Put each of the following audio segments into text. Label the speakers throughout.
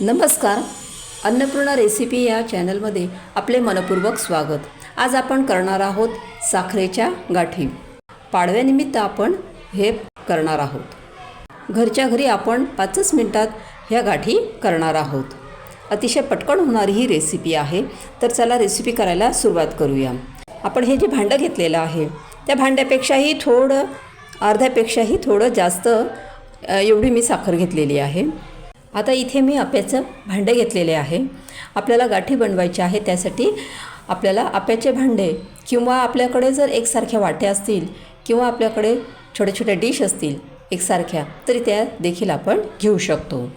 Speaker 1: नमस्कार. अन्नपूर्णा रेसिपी या चॅनलमध्ये आपले मनपूर्वक स्वागत. आज आपण करणार आहोत साखरेच्या गाठी. पाडव्यानिमित्त आपण हे करणार आहोत. घरच्या घरी आपण पाचच मिनटात ह्या गाठी करणार आहोत. अतिशय पटकन होणारी ही रेसिपी आहे. तर चला रेसिपी करायला सुरुवात करूया. आपण हे जे भांडं घेतलेलं आहे त्या भांड्यापेक्षाही थोडं अर्ध्यापेक्षाही थोडं जास्त एवढी मी साखर घेतलेली आहे. आता इथे मी आप्याचं भांडे घेतलेले आहे. आपल्याला गाठी बनवायची आहे त्यासाठी आपल्याला आप्याचे भांडे किंवा आपल्याकडे जर एकसारख्या वाट्या असतील किंवा आपल्याकडे छोट्या छोट्या डिश असतील एकसारख्या तरी त्या देखील आपण घेऊ शकतो.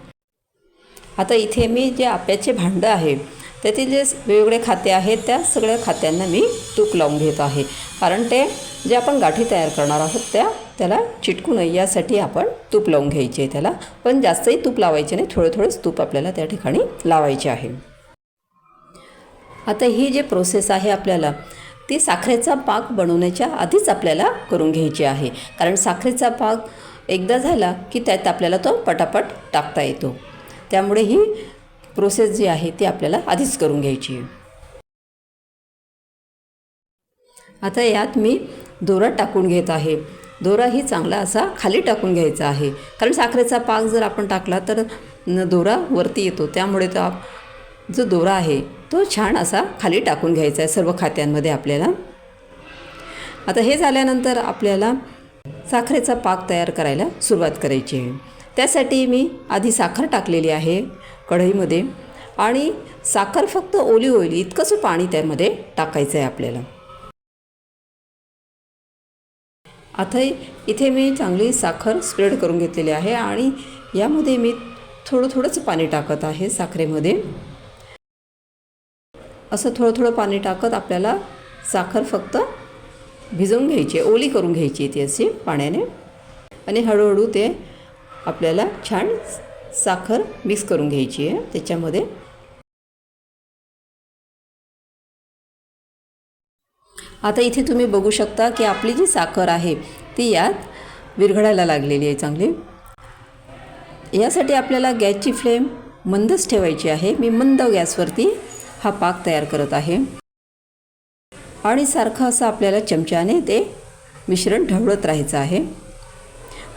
Speaker 1: आता इथे मी जे आप्याचे भांडं आहे त्यातील जे वेगवेगळे खाते आहेत त्या सगळ्या खात्यांना मी तूप लावून घेत आहे. कारण ते जे आपण गाठी तयार करणार आहोत त्या त्याला चिटकू नये यासाठी आपण तूप लावून घ्यायचे आहे त्याला. पण जास्तही तूप लावायचे नाही थोडं थोडंच तूप आपल्याला त्या ठिकाणी लावायचे आहे. आता ही जी प्रोसेस आहे आपल्याला ती साखरेचा पाक बनवण्याच्या आधीच आपल्याला करून घ्यायची आहे. कारण साखरेचा पाक एकदा झाला की त्यात आपल्याला तो पटापट टाकता येतो. त्यामुळे ही प्रोसेस जी आहे ती आपल्याला आधीच करून घ्यायची आहे. आता यात मी दोरा टाकून घेत आहे. दोराही चांगला असा खाली टाकून घ्यायचा आहे. कारण साखरेचा पाक जर आपण टाकला तर दोरा वरती येतो. त्यामुळे तो आप- जो दोरा आहे तो छान असा खाली टाकून घ्यायचा आहे सर्व खात्यांमध्ये आपल्याला. आता हे झाल्यानंतर आपल्याला साखरेचा पाक तयार करायला सुरुवात करायची आहे. त्यासाठी मी आधी साखर टाकलेली आहे कढईमध्ये आणि साखर फक्त ओली ओली इतकंच पाणी त्यामध्ये टाकायचं आहे आपल्याला. आता इथे मी चांगली साखर स्प्रेड करून घेतलेली आहे आणि यामध्ये मी थोडं थोडंच पाणी टाकत आहे साखरेमध्ये. असं थोडं थोडं पाणी टाकत आपल्याला साखर फक्त भिजवून घ्यायची आहे ओली करून घ्यायची आहे ती अशी पाण्याने. आणि हळूहळू ते आपल्याला छान साखर मिक्स करून घ्यायची आहे त्याच्यामध्ये. आता इथे तुम्ही बघू शकता की आपली जी साखर आहे ती यात विरघळायला लागलेली आहे चांगली. यासाठी आपल्याला गॅसची फ्लेम मंदच ठेवायची आहे. मी मंद गॅसवरती हा पाक तयार करत आहे. आणि सारखं असं आपल्याला चमच्याने ते मिश्रण ढवळत राहायचं आहे.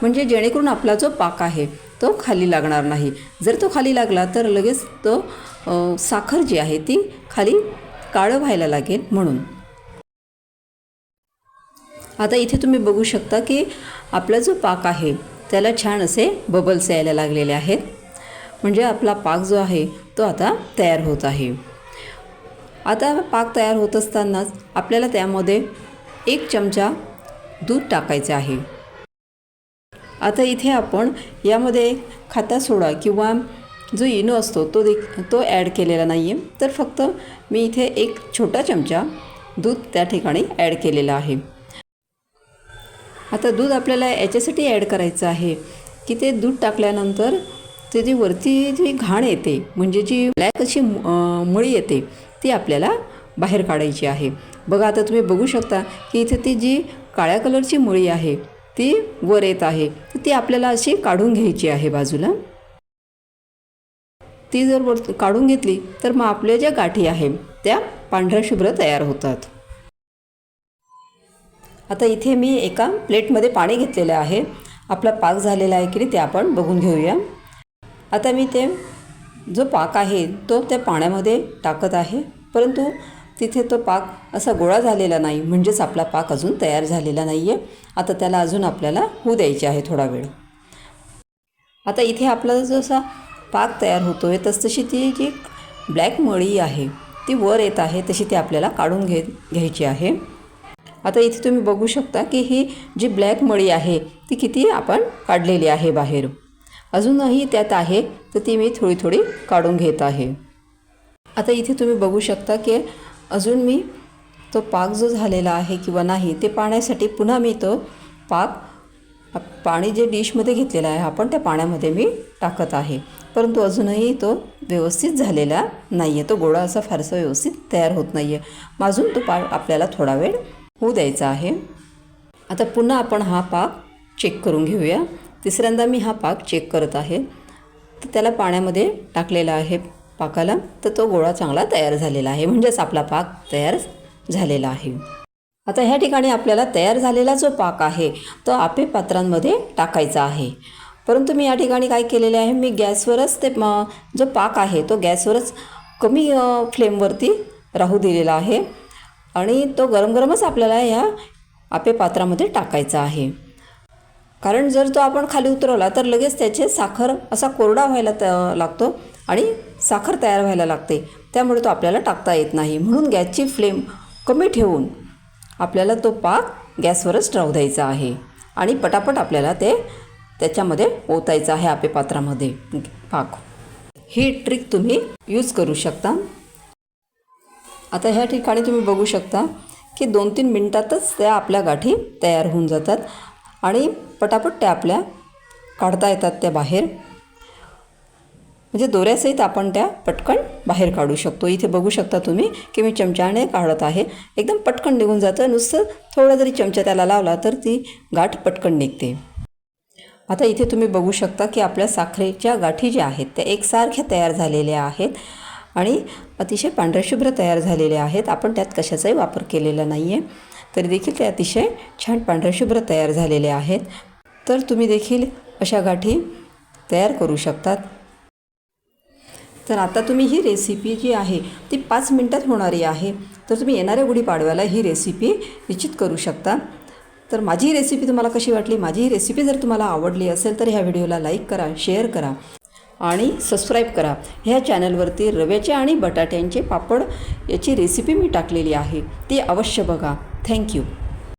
Speaker 1: म्हणजे जेणेकरून आपला जो पाक आहे तो खाली लागणार नाही. जर तो खाली लागला तर लगेच तो साखर जी आहे ती खाली काळं व्हायला लागेल म्हणून. आता इथे तुम्ही बघू शकता की आपला जो पाक आहे त्याला छान असे बबल्स यायला लागलेले आहेत. म्हणजे आपला पाक जो आहे तो आता तयार होत आहे. आता पाक तयार होत असतानाच आपल्याला त्यामध्ये एक चमचा दूध टाकायचे आहे. आता इथे आपण यामध्ये खाता सोडा किंवा जो इनो असतो तो देख तो ॲड केलेला नाही आहे तर फक्त मी इथे एक छोटा चमचा दूध त्या ठिकाणी ॲड केलेला आहे. आता दूध आपल्याला याच्यासाठी ॲड करायचं आहे की ते दूध टाकल्यानंतर ते जी वरती जी घाण येते म्हणजे जी ब्लॅक अशी मळी येते ती आपल्याला बाहेर काढायची आहे. बघा आता तुम्ही बघू शकता की इथे ती जी काळ्या कलरची मळी आहे ती वर येत आहे. तर ती आपल्याला अशी काढून घ्यायची आहे बाजूला. ती जर वर काढून घेतली तर मग आपल्या ज्या गाठी आहे त्या पांढऱ्या शुभ्र तयार होतात. आता इथे मी एका प्लेटमध्ये पाणी घेतलेलं आहे. आपला पाक झालेला आहे की नाही ते आपण बघून घेऊया. आता मी ते जो पाक आहे तो त्या पाण्यामध्ये टाकत आहे. परंतु तिथे तो पाक असा गोळा झालेला नाही म्हणजेच आपला पाक अजून तयार झालेला नाही आहे आता त्याला अजून आपल्याला होऊ द्यायचे आहे थोडा वेळ. आता इथे आपला जसा पाक तयार होतो आहे तस तशी ती जी ब्लॅक मळी आहे. ती वर येत आहे तशी ती आपल्याला काढून घे घ्यायची आहे. आता इथे तुम्ही बघू शकता की ही जी ब्लॅक मळी आहे ती किती आपण काढलेली आहे बाहेर. अजूनही त्यात आहे तर ती मी थोडी थोडी काढून घेत आहे. आता इथे तुम्ही बघू शकता की अजून मी तो पाक जो झालेला आहे किंवा नाही ते पाण्यासाठी पुन्हा मी तो पाक पाणी जे डिशमध्ये घेतलेलं आहे आपण त्या पाण्यामध्ये मी टाकत आहे. परंतु अजूनही तो व्यवस्थित झालेला नाही आहे तो गोळा असा फारसा व्यवस्थित तयार होत नाही आहे अजून तो पा आपल्याला थोडा वेळ होऊ द्यायचा आहे. आता पुन्हा आपण हा पाक चेक करून घेऊया. तिसऱ्यांदा मी हा पाक चेक करत आहे. तर त्याला पाण्यामध्ये टाकलेला आहे पाकाला. तर तो गोळा चांगला तयार झालेला आहे. म्हणजेच आपला पाक तयार झालेला आहे. आता ह्या ठिकाणी आपल्याला तयार झालेला जो पाक आहे तो आपे पात्रांमध्ये टाकायचा आहे. परंतु मी या ठिकाणी काय केलेले आहे मी गॅसवरच ते जो पाक आहे तो गॅसवरच कमी फ्लेमवरती राहू दिलेला आहे. आणि तो गरम गरमच आपल्याला ह्या आपे पात्रामध्ये टाकायचा आहे. कारण जर तो आपण खाली उतरवला तर लगेच त्याचे साखर असा कोरडा व्हायला त लागतो आणि साखर तयार व्हायला लागते. त्यामुळे तो आपल्याला टाकता येत नाही. म्हणून गॅसची फ्लेम कमी ठेवून आपल्याला तो पाक गॅसवरच राहू द्यायचा आहे. आणि पटापट आपल्याला ते त्याच्यामध्ये ओतायचं आहे आपे पात्रामध्ये पाक. ही ट्रिक तुम्ही यूज करू शकता. आता ह्या ठिकाणी तुम्ही बघू शकता की दोन तीन मिनटातच त्या आपल्या गाठी तयार होऊन जातात आणि पटापट त्या आपल्या काढता येतात त्या बाहेर. म्हणजे दोऱ्यासहित आपण त्या पटकन बाहेर काढू शकतो. इथे बघू शकता तुम्ही की मी चमच्याने काढत आहे. एकदम पटकन निघून जातं नुसतं थोडा जरी चमचा त्याला लावला तर ती गाठ पटकन निघते. आता इथे तुम्ही बघू शकता की आपल्या साखरेच्या गाठी ज्या आहेत त्या एकसारख्या तयार झालेल्या आहेत. आणि अतिशय पांढऱ्याशुभ्र तयार झालेले आहेत. आपण त्यात कशाचाही वापर केलेला नाही आहे तरी देखील ते अतिशय छान पांढऱ्याशुभ्र तयार झालेले आहेत. तर तुम्ही देखील अशा गाठी तयार करू शकतात. तर आता तुम्ही ही रेसिपी जी आहे ती पाच मिनटात होणारी आहे. तर तुम्ही येणाऱ्या गुढीपाडव्याला ही रेसिपी निश्चित करू शकता. तर माझी रेसिपी तुम्हाला कशी वाटली? माझी ही रेसिपी जर तुम्हाला आवडली असेल तर ह्या व्हिडिओला लाईक करा शेअर करा. आणि सबस्क्राईब करा. ह्या चॅनलवरती रव्याचे आणि बटाट्यांचे पापड याची रेसिपी मी टाकलेली आहे. ती अवश्य बघा. थँक्यू